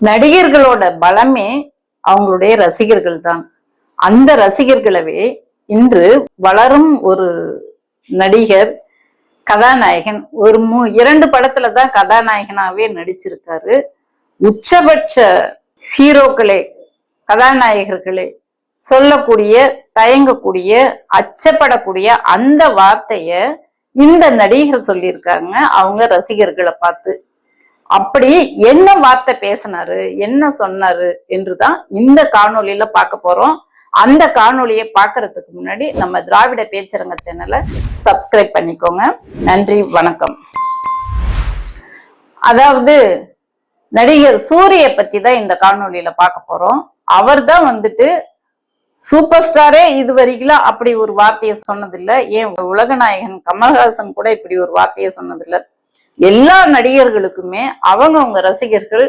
நடிகர்களோட பலமே அவங்களுடைய ரசிகர்கள் தான் அந்த ரசிகர்களவே இன்று வளரும் ஒரு நடிகர் கதாநாயகன் ஒரு மூ இரண்டு படத்துல தான் கதாநாயகனாவே நடிச்சிருக்காரு. உச்சபட்ச ஹீரோக்களே கதாநாயகர்களே சொல்லக்கூடிய தயங்கக்கூடிய அச்சப்படக்கூடிய அந்த வார்த்தைய இந்த நடிகர் சொல்லியிருக்காங்க. அவங்க ரசிகர்களை பார்த்து அப்படி என்ன வார்த்தை பேசினாரு என்ன சொன்னாரு என்றுதான் இந்த காணொலியில பார்க்க போறோம். அந்த காணொளியை பார்க்கறதுக்கு முன்னாடி நம்ம திராவிட பேச்சரங்க சேனலை சப்ஸ்கிரைப் பண்ணிக்கோங்க. நன்றி வணக்கம். அதாவது நடிகர் சூரிய பத்தி தான் இந்த காணொலியில பார்க்க போறோம். அவர் தான் வந்துட்டு சூப்பர் ஸ்டாரே இது வரைக்கும் அப்படி ஒரு வார்த்தையை சொன்னதில்லை. ஏன் உலகநாயகன் கமல்ஹாசன் கூட இப்படி ஒரு வார்த்தையை சொன்னதில்லை. எல்லா நடிகர்களுக்குமே அவங்கவுங்க ரசிகர்கள்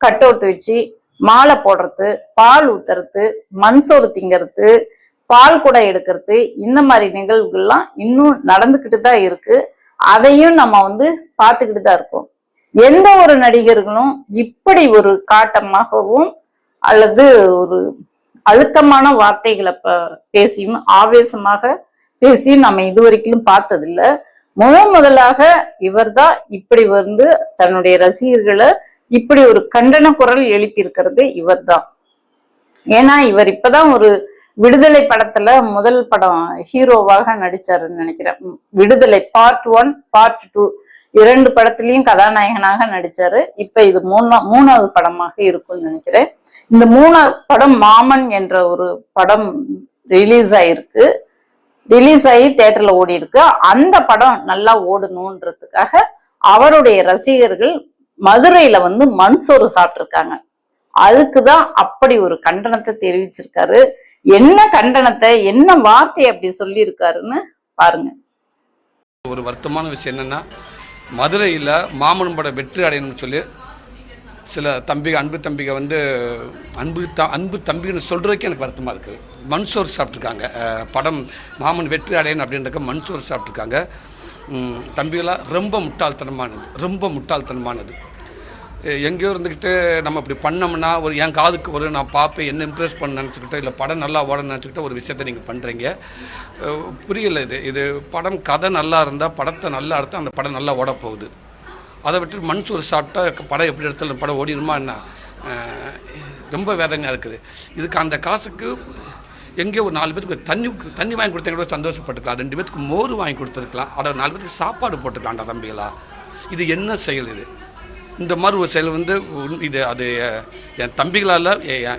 கட் அவுட் வச்சு மாலை போடுறது பால் ஊத்துறது மண் சோறு திங்கிறது பால் கூட எடுக்கிறது இந்த மாதிரி நிகழ்வுகள்லாம் இன்னும் நடந்துக்கிட்டு தான் இருக்கு. அதையும் நம்ம வந்து பார்த்துக்கிட்டு தான் இருக்கோம். எந்த ஒரு நடிகர்களும் இப்படி ஒரு காட்டமாகவும் அல்லது ஒரு அழுத்தமான வார்த்தைகளை ப பேசியும் ஆவேசமாக பேசியும் நம்ம இதுவரைக்கும் பார்த்ததில்ல. முதன் முதலாக இவர்தான் இப்படி வந்து தன்னுடைய ரசிகர்களை இப்படி ஒரு கண்டன குரல் எழுப்பியிருக்கிறது இவர்தான் ஏன்னா இவர் இப்பதான் ஒரு விடுதலை படத்துல முதல் படம் ஹீரோவாக நடிச்சாருன்னு நினைக்கிறேன். விடுதலை பார்ட் ஒன் பார்ட் டூ இரண்டு படத்திலையும் கதாநாயகனாக நடிச்சாரு. இப்ப இது மூணா மூணாவது படமாக இருக்கும்னு நினைக்கிறேன். இந்த மூணாவது படம் மாமன் என்ற ஒரு படம் ரிலீஸ் ஆயிருக்கு. ரிலீஸ் ஆகி தேட்டர்ல ஓடி இருக்கு அந்த படம் நல்லா ஓடணுன்றதுக்காக அவருடைய ரசிகர்கள் மதுரையில வந்து மண் சோறு அதுக்குதான் அப்படி ஒரு கண்டனத்தை தெரிவிச்சிருக்காரு. என்ன கண்டனத்தை என்ன வார்த்தை அப்படி சொல்லியிருக்காருன்னு பாருங்க. ஒரு வருத்தமான விஷயம் என்னென்னா மதுரையில் மாமன் படம் வெற்றி அடையணும்னு சொல்லி சில தம்பிக அன்பு தம்பிக வந்து அன்பு த அன்பு தம்பின்னு சொல்கிறதுக்கே எனக்கு வருத்தமாக இருக்குது மண்சோர் சாப்பிட்ருக்காங்க படம் மாமன் வெற்றி அடையன் அப்படின்றக்க மண்சோர் சாப்பிட்ருக்காங்க தம்பிகளாக ரொம்ப முட்டாள்தனமானது. ரொம்ப முட்டாள்தனமானது. எங்கேயோ இருந்துக்கிட்டு நம்ம இப்படி பண்ணோம்னா ஒரு என் காதுக்கு ஒரு நான் பார்ப்பேன் என்ன இம்ப்ரெஸ் பண்ண நினச்சிக்கிட்டோ இல்லை படம் நல்லா ஓடணும்னு நினச்சிக்கிட்டோ ஒரு விஷயத்தை நீங்கள் பண்ணுறீங்க புரியல இது. இது படம் கதை நல்லா இருந்தால் படத்தை நல்லா எடுத்தால் அந்த படம் நல்லா ஓட போகுது. அதை விட்டு மண்சூர் சாப்பிட்டா படம் எப்படி எடுத்தாலும் படம் ஓடிடுமா என்ன? ரொம்ப வேதனையாக இருக்குது. இதுக்கு அந்த காசுக்கு எங்கேயோ ஒரு நாலு பேருக்கு தண்ணி தண்ணி வாங்கி கொடுத்தா கூட சந்தோஷப்பட்டுக்கலாம். ரெண்டு பேருக்கு மோர் வாங்கி கொடுத்துருக்கலாம். அட நாலு பேருக்கு சாப்பாடு போட்டுக்கலாம்டா தம்பிகளா. இது என்ன செயல் இது? இந்த மாதிரி ஒரு செயல் வந்து இது அது என் தம்பிகளால்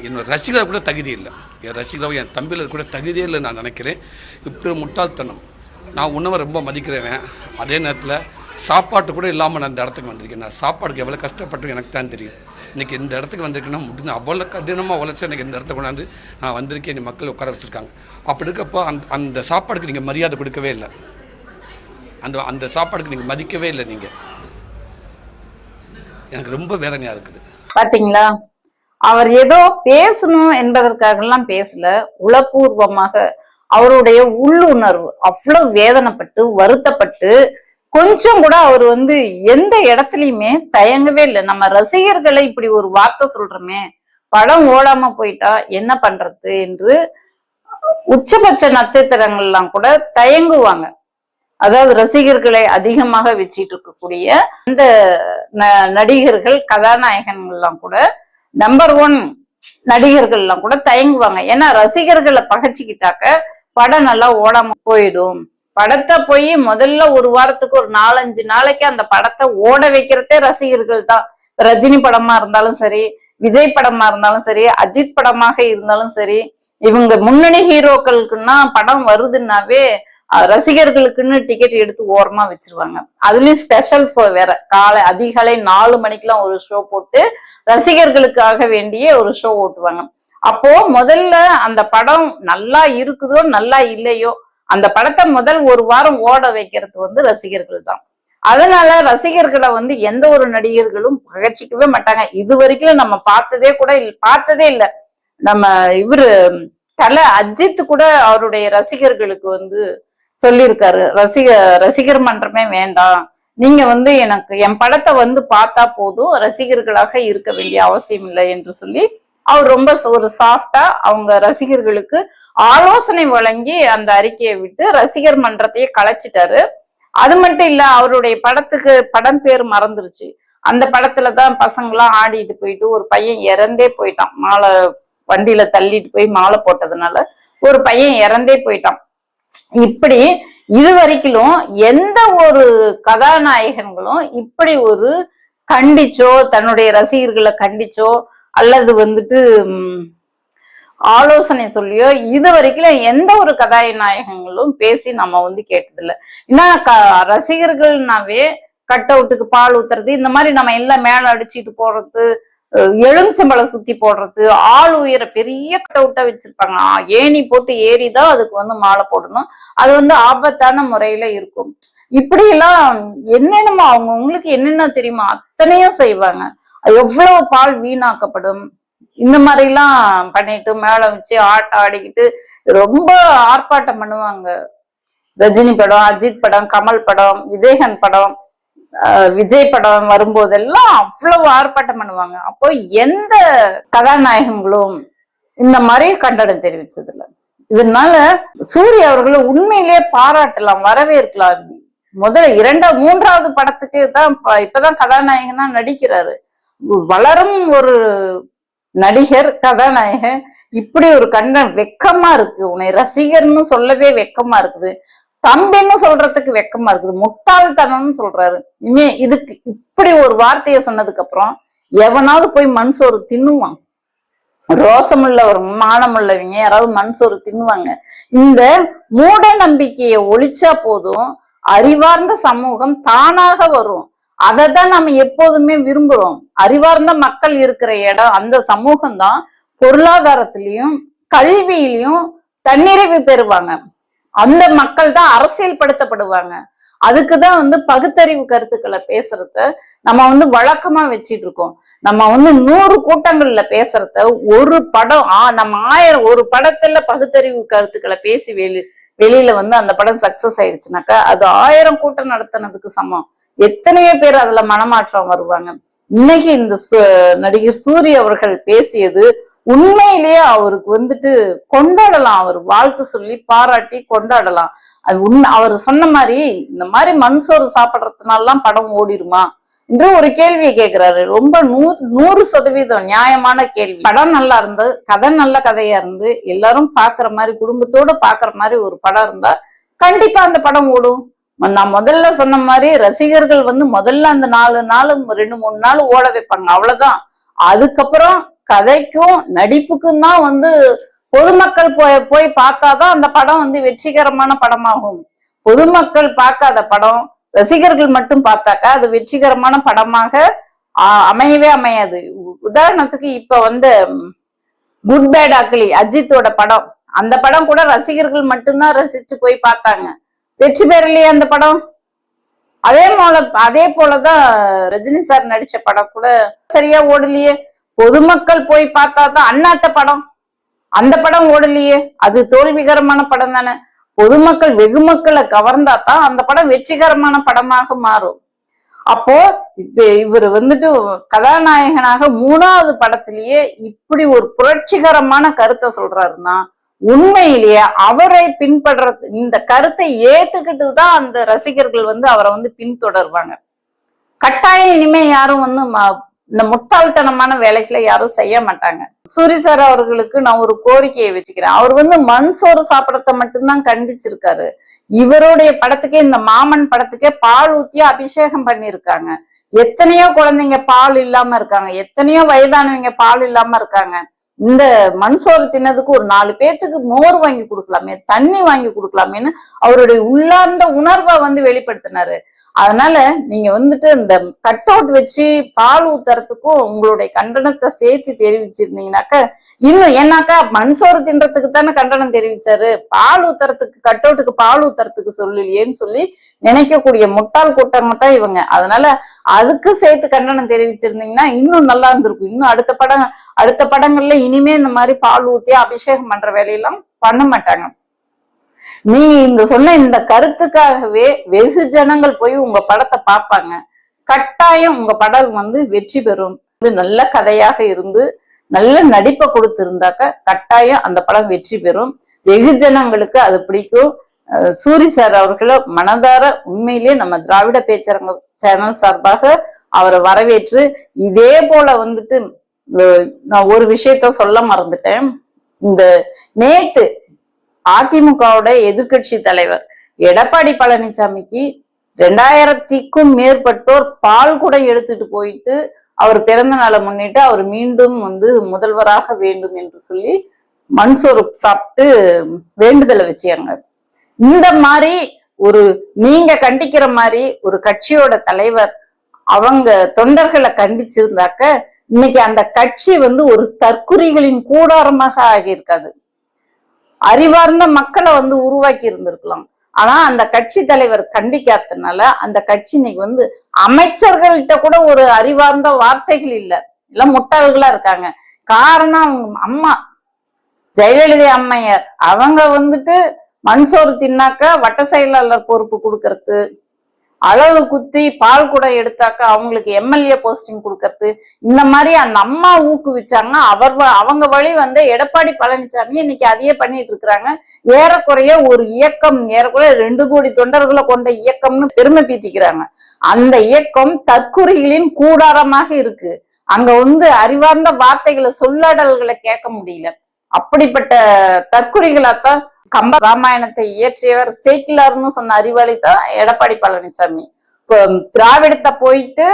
என்னோட ரசிகர்கள் கூட தகுதி இல்லை. என் ரசிகர்கள் என் தம்பிகள் கூட தகுதியே இல்லை நான் நினைக்கிறேன். இப்படி முட்டாள்தனம். நான் உணவை ரொம்ப மதிக்கிறவன் அதே நேரத்தில் சாப்பாட்டு கூட இல்லாமல் நான் இந்த இடத்துக்கு வந்திருக்கேன். நான் சாப்பாடுக்கு எவ்வளோ கஷ்டப்பட்டு எனக்கு தான் தெரியும். இன்றைக்கி இந்த இடத்துக்கு வந்திருக்கேன்னா முடிஞ்ச அவ்வளோ கடினமாக உழைச்சி எனக்கு இந்த இடத்துக்கு கொண்டாந்து நான் வந்திருக்கேன். மக்கள் உட்கார வச்சுருக்காங்க. அப்படி இருக்கப்போ அந்த அந்த சாப்பாடுக்கு நீங்கள் மரியாதை கொடுக்கவே இல்லை. அந்த அந்த சாப்பாடுக்கு நீங்கள் மதிக்கவே இல்லை நீங்கள் எனக்கு ரொம்ப வேதனையாக இருக்குது. பாத்தீங்களா? அவர் ஏதோ பேசணும் என்பதற்காகலாம் பேசல. உளப்பூர்வமாக அவருடைய உள்ளுணர்வு அவ்வளவு வேதனைப்பட்டு வருத்தப்பட்டு கொஞ்சம் கூட அவர் வந்து எந்த இடத்துலயுமே தயங்கவே இல்லை. நம்ம ரசிகர்களை இப்படி ஒரு வார்த்தை சொல்றோமே படம் ஓடாம போயிட்டா என்ன பண்றது என்று உச்சபட்ச நட்சத்திரங்கள்லாம் கூட தயங்குவாங்க. அதாவது ரசிகர்களை அதிகமாக வச்சிட்டு இருக்கக்கூடிய அந்த ந- நடிகர்கள் கதாநாயகன்கள்லாம் கூட நம்பர் ஒன் நடிகர்கள்லாம் கூட தயங்குவாங்க. ஏன்னா ரசிகர்களை பகைச்சிக்கிட்டாக்க படம் நல்லா ஓடாம போயிடும். படத்தை போய் முதல்ல ஒரு வாரத்துக்கு ஒரு நாலஞ்சு நாளைக்கு அந்த படத்தை ஓட வைக்கிறதே ரசிகர்கள் தான். ரஜினி படமா இருந்தாலும் சரி விஜய் படமா இருந்தாலும் சரி அஜித் படமாக இருந்தாலும் சரி இவங்க முன்னணி ஹீரோக்களுக்குன்னா படம் வருதுன்னாவே ரசிகர்களுக்குன்னு டிக்கெட் எடுத்து ஓரமா வச்சிருவாங்க. அதுலயும் ஸ்பெஷல் ஷோ வேற. காலை அதிகாலை நாலு மணிக்கெல்லாம் ஒரு ஷோ போட்டு ரசிகர்களுக்காக வேண்டிய ஒரு ஷோ ஓட்டுவாங்க. அப்போ முதல்ல அந்த படம் நல்லா இருக்குதோ நல்லா இல்லையோ அந்த படத்தை முதல் ஒரு வாரம் ஓட வைக்கிறது வந்து ரசிகர்கள் தான். அதனால ரசிகர்களை வந்து எந்த ஒரு நடிகர்களும் பகச்சிக்கவே மாட்டாங்க. இது வரைக்கும் நம்ம பார்த்ததே கூட இல்லை பார்த்ததே இல்லை. நம்ம இவரு தலை அஜித் கூட அவருடைய ரசிகர்களுக்கு வந்து சொல்லியிருக்காரு. ரசிக ரசிகர் மன்றமே வேண்டாம். நீங்க வந்து எனக்கு என் படத்தை வந்து பார்த்தா போதும். ரசிகர்களாக இருக்க வேண்டிய அவசியம் இல்லை என்று சொல்லி அவர் ரொம்ப ஒரு சாஃப்டா அவங்க ரசிகர்களுக்கு ஆலோசனை வழங்கி அந்த அறிக்கையை விட்டு ரசிகர் மன்றத்தையே கலைச்சிட்டாரு. அது மட்டும் இல்ல அவருடைய படத்துக்கு படம் பேர் மறந்துருச்சு. அந்த படத்துல தான் பசங்களாம் ஆடிட்டு போயிட்டு ஒரு பையன் இறந்தே போயிட்டான். மாலை வண்டியில தள்ளிட்டு போய் மாலை போட்டதுனால ஒரு பையன் இறந்தே போயிட்டான். இப்படி இது வரைக்கும் எந்த ஒரு கதாநாயகன்களும் இப்படி ஒரு கண்டிச்சோ தன்னுடைய ரசிகர்களை கண்டிச்சோ அல்லது வந்துட்டு ஆலோசனை சொல்லியோ இது வரைக்கும் எந்த ஒரு கதாநாயகங்களும் பேசி நம்ம வந்து கேட்டதில்ல. ஏன்னா க ரசிகர்கள்னாவே கட் அவுட்டுக்கு பால் ஊத்துறது இந்த மாதிரி நம்ம எல்லாம் மேல அடிச்சிட்டு போடுறது எலுமிச்சம்பழம் சுத்தி போடுறது ஆள் உயர பெரிய கட் அவுட்டா வச்சிருப்பாங்க. ஏணி போட்டு ஏறி தான் அதுக்கு வந்து மாலை போடணும். அது வந்து ஆபத்தான முறையில இருக்கும். இப்படி எல்லாம் என்னென்னமோ அவங்க உங்களுக்கு என்னென்ன தெரியுமா அத்தனையும் செய்வாங்க. எவ்வளவு பால் வீணாக்கப்படும் இந்த மாதிரி எல்லாம் பண்ணிட்டு மேளம் வச்சு ஆட்டம் ஆடிக்கிட்டு ரொம்ப ஆர்ப்பாட்டம் பண்ணுவாங்க. ரஜினி படம் அஜித் படம் கமல் படம் விஜயகாந்த் படம் ஆஹ் விஜய் படம் வரும்போதெல்லாம் அவ்வளவு ஆர்ப்பாட்டம் பண்ணுவாங்க. அப்போ எந்த கதாநாயகங்களும் இந்த மாதிரி கண்டனம் தெரிவிச்சதில்ல. இதனால சூரிய அவர்களை உண்மையிலேயே பாராட்டலாம் வரவேற்கலாம். முதல்ல இரண்டாவது மூன்றாவது படத்துக்கு தான் இப்பதான் கதாநாயகனா நடிக்கிறாரு. வளரும் ஒரு நடிகர் கதாநாயகன் இப்படி ஒரு கண்டன் வெக்கமா இருக்கு. உன்னை ரசிகர்னு சொல்லவே வெக்கமா இருக்குது. தம்பின்னு சொல்றதுக்கு வெக்கமா இருக்குது. முட்டாள்தனம்னு சொல்றாரு. இனிமே இதுக்கு இப்படி ஒரு வார்த்தையை சொன்னதுக்கு அப்புறம் எவனாவது போய் மண் சோறு தின்னுவான்? ஒரு மானமுள்ளவங்க யாராவது மண் சோறு தின்னுவாங்க. இந்த மூட நம்பிக்கையை ஒழிச்சா போதும் அறிவார்ந்த சமூகம் தானாக வரும். அதை தான் நம்ம எப்போதுமே விரும்புறோம். அறிவார்ந்த மக்கள் இருக்கிற இடம் அந்த சமூகம் தான் பொருளாதாரத்திலையும் கல்வியிலையும் தன்னிறைவு பெறுவாங்க. அந்த மக்கள் தான் அரசியல் படுத்தப்படுவாங்க அதுக்குதான் வந்து பகுத்தறிவு கருத்துக்களை பேசுறத நம்ம வந்து வழக்கமா வச்சிட்டு இருக்கோம் நம்ம வந்து நூறு கூட்டங்கள்ல பேசுறத ஒரு படம் ஆ நம்ம ஆயிரம் ஒரு படத்துல பகுத்தறிவு கருத்துக்களை பேசி வெளி வெளியில வந்து அந்த படம் சக்சஸ் ஆயிடுச்சுனாக்கா அது ஆயிரம் கூட்டம் நடத்தினதுக்கு சமம். எத்தனையோ பேர் அதுல மனமாற்றம் வருவாங்க. இன்னைக்கு இந்த நடிகர் சூரிய அவர்கள் பேசியது உண்மையிலேயே அவருக்கு வந்துட்டு கொண்டாடலாம். அவர் வாழ்த்து சொல்லி பாராட்டி கொண்டாடலாம். அது உண்மை அவர் சொன்ன மாதிரி இந்த மாதிரி மண் சோறு சாப்பிடுறதுனாலாம் படம் ஓடிருமா என்று ஒரு கேள்வியை கேட்கிறாரு ரொம்ப நூறு நூறு சதவீதம் நியாயமான கேள்வி. படம் நல்லா இருந்து கதை நல்ல கதையா இருந்து எல்லாரும் பாக்குற மாதிரி குடும்பத்தோட பாக்குற மாதிரி ஒரு படம் இருந்தா கண்டிப்பா அந்த படம் ஓடும். நான் முதல்ல சொன்ன மாதிரி ரசிகர்கள் வந்து முதல்ல அந்த நாலு நாள் ரெண்டு மூணு நாள் ஓட வைப்பாங்க. அவ்வளவுதான். அதுக்கப்புறம் கதைக்கும் நடிப்புக்கும் தான் வந்து பொதுமக்கள் போய் போய் பார்த்தாதான் அந்த படம் வந்து வெற்றிகரமான படமாகும். பொதுமக்கள் பார்க்காத படம் ரசிகர்கள் மட்டும் பார்த்தாக்கா அது வெற்றிகரமான படமாக அமையவே அமையாது. உ- உதாரணத்துக்கு இப்ப வந்து குட் பேட் அக்லி அஜித்தோட படம். அந்த படம் கூட ரசிகர்கள் மட்டும்தான் ரசிச்சு போய் பார்த்தாங்க. வெற்றி பெறலையே அந்த படம்? அதே போல அதே போலதான் ரஜினி சார் நடிச்ச படம் கூட சரியா ஓடலையே. பொதுமக்கள் போய் பார்த்தா தான் அண்ணாத்த படம். அந்த படம் ஓடலையே. அது தோல்விகரமான படம் தானே. பொதுமக்கள் வெகுமக்களை கவர்ந்தா தான் அந்த படம் வெற்றிகரமான படமாக மாறும். அப்போ இவர் வந்துட்டு கதாநாயகனாக மூணாவது படத்திலேயே இப்படி ஒரு புரட்சிகரமான கருத்தை சொல்றாருன்னா உண்மையிலேயே அவரை பின்பற்ற இந்த கருத்தை ஏத்துக்கிட்டு தான் அந்த ரசிகர்கள் வந்து அவரை வந்து பின்தொடர்வாங்க. கட்டாயம் இனிமே யாரும் வந்து ம- இந்த முட்டாள்தனமான வேலைகளை யாரும் செய்ய மாட்டாங்க. சூரி சார் அவர்களுக்கு நான் ஒரு கோரிக்கையை வச்சுக்கிறேன். அவர் வந்து மண் சோறு சாப்பிடறத மட்டும்தான் கண்டிச்சிருக்காரு. இவருடைய படத்துக்கே இந்த மாமன் படத்துக்கே பால் ஊத்தி அபிஷேகம் பண்ணியிருக்காங்க. எத்தனையோ குழந்தைங்க பால் இல்லாம இருக்காங்க. எத்தனையோ வயதானவங்க பால் இல்லாம இருக்காங்க. இந்த மண் சோறு தின்னதுக்கு ஒரு நாலு பேர்த்துக்கு மோர் வாங்கி கொடுக்கலாமே தண்ணி வாங்கி கொடுக்கலாமேன்னு அவருடைய உள்ளார்ந்த உணர்வை வந்து வெளிப்படுத்தினாரு. அதனால நீங்க வந்துட்டு இந்த கட் அவுட் வச்சு பால் ஊத்துறதுக்கும் உங்களுடைய கண்டனத்தை சேர்த்து தெரிவிச்சிருந்தீங்கனாக்க இன்னும் ஏன்னாக்கா மண் சோறு தின்றதுக்கு தானே கண்டனம் தெரிவிச்சாரு. பால் ஊத்துறதுக்கு கட் அவுட்டுக்கு பால் ஊத்துறதுக்கு சொல்லலையேன்னு சொல்லி நினைக்கக்கூடிய முட்டாள் கூட்டமா தான் இவங்க. அதனால அதுக்கு சேர்த்து கண்டனம் தெரிவிச்சிருந்தீங்கன்னா இன்னும் நல்லா இருந்திருக்கும். இன்னும் அடுத்த படம் அடுத்த படங்கள்ல இனிமே இந்த மாதிரி பால் ஊத்தி அபிஷேகம் பண்ற வேலையெல்லாம் பண்ண மாட்டாங்க. நீ இந்த சொன்ன இந்த கருத்துக்காகவே வெகு ஜனங்கள் போய் உங்க படத்தை பார்ப்பாங்க. கட்டாயம் உங்க படம் வந்து வெற்றி பெறும். இது நல்ல கதையாக இருந்து நல்ல நடிப்பை கொடுத்திருந்தாக்க கட்டாயம் அந்த படம் வெற்றி பெறும். வெகுஜனங்களுக்கு அது பிடிக்கும். சூரி சார் அவர்களை மனதார உண்மையிலேயே நம்ம திராவிட பேச்சரங்க சேனல் சார்பாக அவரை வரவேற்று இதே போல வந்துட்டு நான் ஒரு விஷயத்த சொல்ல மறந்துட்டேன். இந்த நேத்து அதிமுகவோட எதிர்கட்சி தலைவர் எடப்பாடி பழனிசாமிக்கு ரெண்டாயிரத்திற்கும் மேற்பட்டோர் பால் கூட எடுத்துட்டு போயிட்டு அவர் பிறந்த நாளை முன்னிட்டு அவர் மீண்டும் வந்து முதல்வராக வேண்டும் என்று சொல்லி மண்சோறு சாப்பிட்டு வேண்டுதலை வச்சாங்க. இந்த மாதிரி ஒரு நீங்க கண்டிக்கிற மாதிரி ஒரு கட்சியோட தலைவர் அவங்க தொண்டர்களை கண்டிச்சிருந்தாக்க இன்னைக்கு அந்த கட்சி வந்து ஒரு தற்குறிகளின் கூடாரமாக ஆகியிருக்காது. அறிவார்ந்த மக்களை வந்து உருவாக்கி இருந்திருக்கலாம். ஆனா அந்த கட்சி தலைவர் கண்டிக்காததுனால அந்த கட்சி இன்னைக்கு வந்து அமைச்சர்கள்ட்ட கூட ஒரு அறிவார்ந்த வார்த்தைகள் இல்ல. எல்லாம் முட்டாள்களா இருக்காங்க. காரணம் அவங்க அம்மா. ஜெயலலிதா அம்மையார். அவங்க வந்துட்டு மண்சோறு தின்னாக்க வட்ட செயலாளர் பொறுப்பு கொடுக்கறது அளவு குத்தி பால் கூட எடுத்தாக்க அவங்களுக்கு எம்எல்ஏ போஸ்டிங் கொடுக்கறது இந்த மாதிரி அந்த அம்மா ஊக்குவிச்சாங்க. அவர் அவங்க வழி வந்து எடப்பாடி பழனிசாமி இன்னைக்கு அதையே பண்ணிட்டு இருக்கிறாங்க. ஏறக்குறைய ஒரு இயக்கம் ஏறக்குறைய ரெண்டு கோடி தொண்டர்களை கொண்ட இயக்கம்னு பெருமை பீத்திக்கிறாங்க. அந்த இயக்கம் தற்குறிகளின் கூடாரமாக இருக்கு. அங்க வந்து அறிவார்ந்த வார்த்தைகளை சொல்லாடல்களை கேட்க முடியல. அப்படிப்பட்ட தற்குறிகளாத்தான் கம்ப ராமாயணத்தை இயற்றியவர் சேக்கிலார்னு சொன்ன அறிவாளி தான் எடப்பாடி பழனிசாமி. இப்போ திராவிடத்தை போயிட்டு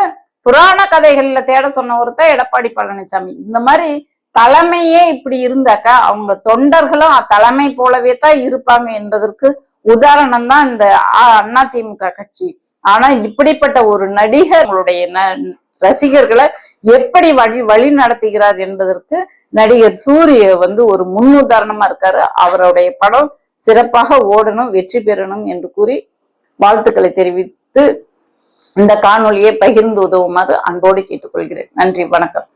புராண கதைகள்ல தேட சொன்ன ஒருத்தர் எடப்பாடி பழனிசாமி. இந்த மாதிரி தலைமையே இப்படி இருந்தாக்கா அவங்க தொண்டர்களும் தலைமை போலவே தான் இருப்பாங்க என்பதற்கு உதாரணம் தான் இந்த அ- திமுக கட்சி. ஆனா இப்படிப்பட்ட ஒரு நடிகர்களுடைய ந- ரசிகர்களை எப்படி வழி வழி நடத்துகிறார் என்பதற்கு நடிகர் சூரிய வந்து ஒரு முன்னுதாரணமா இருக்காரு. அவருடைய படம் சிறப்பாக ஓடணும் வெற்றி பெறணும் என்று கூறி வாழ்த்துக்களை தெரிவித்து இந்த காணொளியை பகிர்ந்து உதவுமாறு அன்போடு கேட்டுக்கொள்கிறேன். நன்றி வணக்கம்.